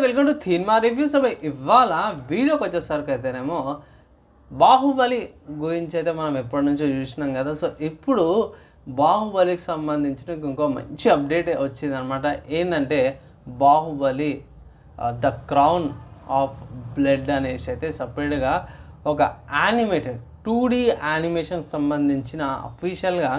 Welcome to థీన్మా reviews అవి ఇవాళ వీడియోకి వచ్చేసరికి అయితేనేమో బాహుబలి గురించి అయితే మనం ఎప్పటి నుంచో చూసినాం కదా. సో ఇప్పుడు బాహుబలికి సంబంధించిన ఇంకో మంచి అప్డేట్ వచ్చింది అనమాట ఏంటంటే Baahubali the crown of blood అనేసి అయితే సపరేట్గా ఒక యానిమేటెడ్ టూ డీ యానిమేషన్ సంబంధించిన అఫీషియల్గా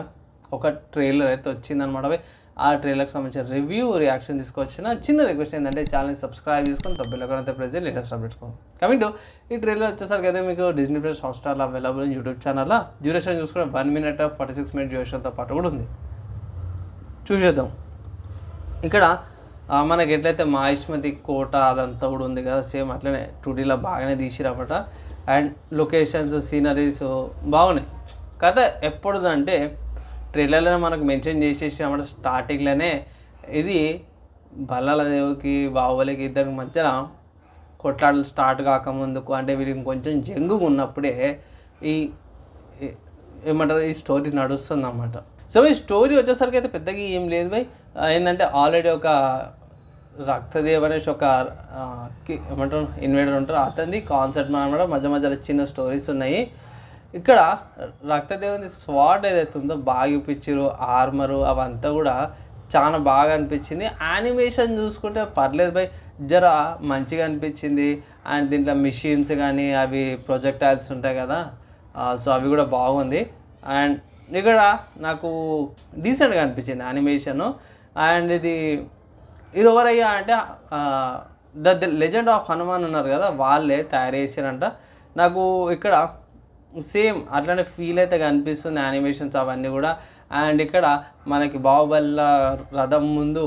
ఒక ట్రైలర్ అయితే వచ్చిందనమాట అవి ఆ ట్రైలర్కి సంబంధించిన రివ్యూ రియాక్షన్ తీసుకొచ్చిన చిన్న రిక్వెస్ట్ ఏంటంటే ఛానల్ సబ్స్క్రైబ్ చేసుకొని తప్పకుండా అయితే ప్రెజెంట్ లేటెస్ట్ అప్డేట్స్ కోసం. కమింగ్ టు ఈ ట్రైలర్ వచ్చేసరికి అయితే మీకు Disney plus Hotstar available YouTube channel duration చూసుకుంటే one minute forty six minute డ్యూరేషన్తో పాటు కూడా ఉంది. చూసేద్దాం. ఇక్కడ మనకి ఎట్లయితే మాహిష్మతి కోట అదంతా కూడా ఉంది కదా సేమ్ అట్లనే టూడీలో బాగానే తీసిరాబట అండ్ లొకేషన్స్ సీనరీస్ బాగున్నాయి. కథ ఎప్పుడుదంటే ట్రైలర్లో మనకు మెన్షన్ చేసేసి అన్నమాట స్టార్టింగ్లోనే ఇది బల్లాల దేవుకి బాహుబలికి ఇద్దరికి మధ్యన కొట్లాటలు స్టార్ట్ కాకముందుకు అంటే వీరికి కొంచెం జంగుగా ఉన్నప్పుడే ఈ ఏమంటారు ఈ స్టోరీ నడుస్తుంది అన్నమాట సో ఈ స్టోరీ వచ్చేసరికి అయితే పెద్దగా ఏం లేదు బై ఏంటంటే ఆల్రెడీ ఒక రక్తదేవ్ అనేసి ఒక ఏమంటారు ఇన్వేడర్ ఉంటారు. అతనిది కాన్సెప్ట్ అనమాట మధ్య మధ్యలో చిన్న స్టోరీస్ ఉన్నాయి. ఇక్కడ రక్తదేవుని స్వాడ్ ఏదైతే ఉందో బాగా చూపించారు ఆర్మరు అవంతా కూడా చాలా బాగా అనిపించింది. యానిమేషన్ చూసుకుంటే పర్లేదు బై జర మంచిగా అనిపించింది. అండ్ దీంట్లో మిషన్స్ కానీ అవి ప్రొజెక్టైల్స్ ఉంటాయి కదా సో అవి కూడా బాగుంది. అండ్ ఇక్కడ నాకు డీసెంట్గా అనిపించింది యానిమేషను అండ్ ఇది ఇది ఎవరయ్యా అంటే ద లెజెండ్ ఆఫ్ హనుమాన్ ఉన్నారు కదా వాళ్ళే తయారు చేశారంట. నాకు ఇక్కడ సేమ్ అట్లానే ఫీల్ అయితే కనిపిస్తుంది యానిమేషన్స్ అవన్నీ కూడా. అండ్ ఇక్కడ మనకి బాహుబల్ల రథం ముందు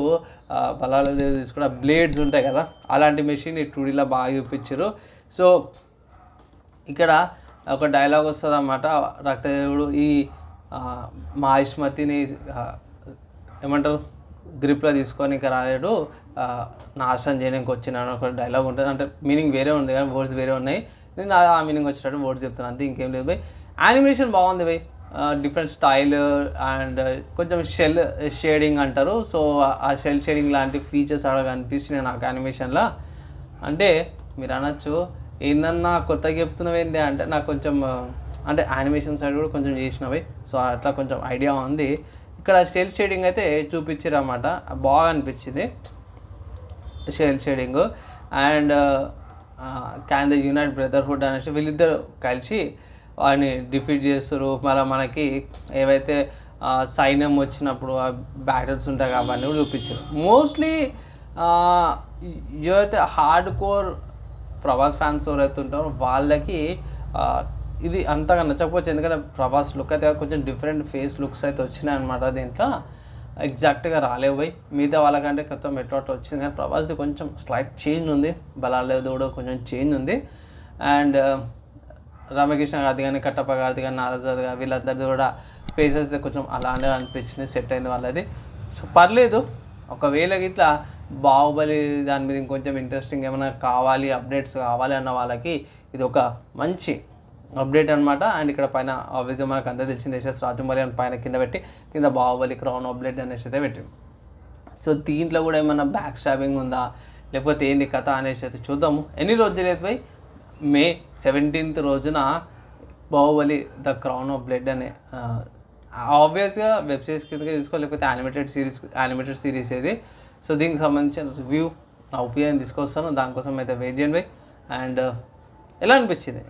బలాల తీసుకున్న బ్లేడ్స్ ఉంటాయి కదా అలాంటి మెషిన్ ఈ టూడీలో బాగా చూపించారు. సో ఇక్కడ ఒక డైలాగ్ వస్తుంది అన్నమాట రక్తదేవుడు ఈ మా మాహిష్మతిని ఏమంటారు గ్రిప్లో తీసుకొని ఇంకా రాలేడు. నాశనం చేయడానికి వచ్చినాను ఒక డైలాగ్ ఉంటుంది. అంటే మీనింగ్ వేరే ఉంది కానీ వర్డ్స్ వేరే ఉన్నాయి. నేను ఆ- మీనింగ్ వచ్చినట్టు వర్డ్స్ చెప్తాను అంతే ఇంకేం లేదు బై. యానిమేషన్ బాగుంది బై. డిఫరెంట్ స్టైల్ అండ్ కొంచెం షెల్ షేడింగ్ uh, అంటారు. సో ఆ షెల్ షేడింగ్ లాంటి ఫీచర్స్ అలా కనిపిస్తున్నాయి నాకు యానిమేషన్లో అంటే మీరు అనొచ్చు ఏందన్నా కొత్తగా చెప్తున్నావు ఏంటి అంటే నాకు కొంచెం అంటే యానిమేషన్ సైడ్ కూడా కొంచెం చేసినవి సో అట్లా కొంచెం ఐడియా ఉంది. ఇక్కడ షెల్ షేడింగ్ అయితే చూపించారు అన్నమాట. బాగా అనిపించింది. Shell shading and can the unite brotherhood అనేసి వీళ్ళిద్దరు కలిసి వాడిని డిఫీట్ చేస్తారు. మళ్ళీ మనకి ఏవైతే సైన్యం వచ్చినప్పుడు ఆ బ్యాటిల్స్ ఉంటాయి కాబట్టి అవన్నీ కూడా చూపించారు. మోస్ట్లీ ఏవైతే హార్డ్ కోర్ ప్రభాస్ ఫ్యాన్స్ ఎవరైతే ఉంటారో వాళ్ళకి ఇది అంతగా నచ్చకపోవచ్చు. ఎందుకంటే ప్రభాస్ లుక్ అయితే కొంచెం డిఫరెంట్ ఫేస్ లుక్స్ అయితే వచ్చినాయి అనమాట దీంట్లో. ఎగ్జాక్ట్గా రాలేవు పోయి మిగతా వాళ్ళకంటే కొత్త మెట్రో వచ్చింది కానీ ప్రభాస్ది కొంచెం స్లైట్ చేంజ్ ఉంది. బలాలేదు కూడా కొంచెం చేంజ్ ఉంది. అండ్ రామకృష్ణ గారిది కానీ కట్టప్ప గారిది కానీ నారాజాది గారు వీళ్ళందరిది కూడా ఫేసెస్ కొంచెం అలానే అనిపించింది సెట్ అయింది వాళ్ళది. సో పర్లేదు. ఒకవేళ ఇట్లా బాహుబలి దాని మీద ఇంకొంచెం ఇంట్రెస్టింగ్ ఏమైనా కావాలి అప్డేట్స్ కావాలి అన్న వాళ్ళకి ఇది ఒక మంచి అప్డేట్ అనమాట అండ్ ఇక్కడ పైన ఆబ్వియస్గా మనకు అందరూ తెలిసింది వేసేసి రాజమౌళి అని పైన కింద పెట్టి కింద బాహుబలి క్రౌన్ అప్డేట్ అనేసి అయితే పెట్టింది సో దీంట్లో కూడా ఏమైనా బ్యాక్ స్టాబింగ్ ఉందా? లేకపోతే ఏంది కథ అనేసి అయితే చూద్దాము. ఎన్ని రోజులు అయితే పోయి మే సెవెంటీన్త్ రోజున Baahubali the crown of blood అనే ఆబ్వియస్గా వెబ్ సిరీస్ కిందకి తీసుకో లేకపోతే యానిమేటెడ్ సిరీస్ యానిమేటెడ్ సిరీస్ ఇది సో దీనికి సంబంధించిన రివ్యూ నా ఒపీనియన్ తీసుకొస్తాను. దానికోసం అయితే వెయిట్ చేయండి అండ్ ఎలా అనిపించింది?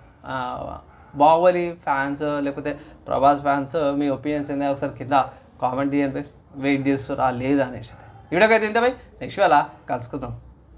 బాహుబలి ఫ్యాన్స్ లేకపోతే ప్రభాస్ ఫ్యాన్స్ మీ ఒపీనియన్స్ ఏందా? ఒకసారి కింద కామెంట్ చేయండి. వెయిట్ చేస్తురా లేదా అనేసి. వీడియోకి అయితే ఇంత పోయి నెక్స్ట్ వేళ కలుసుకుందాం.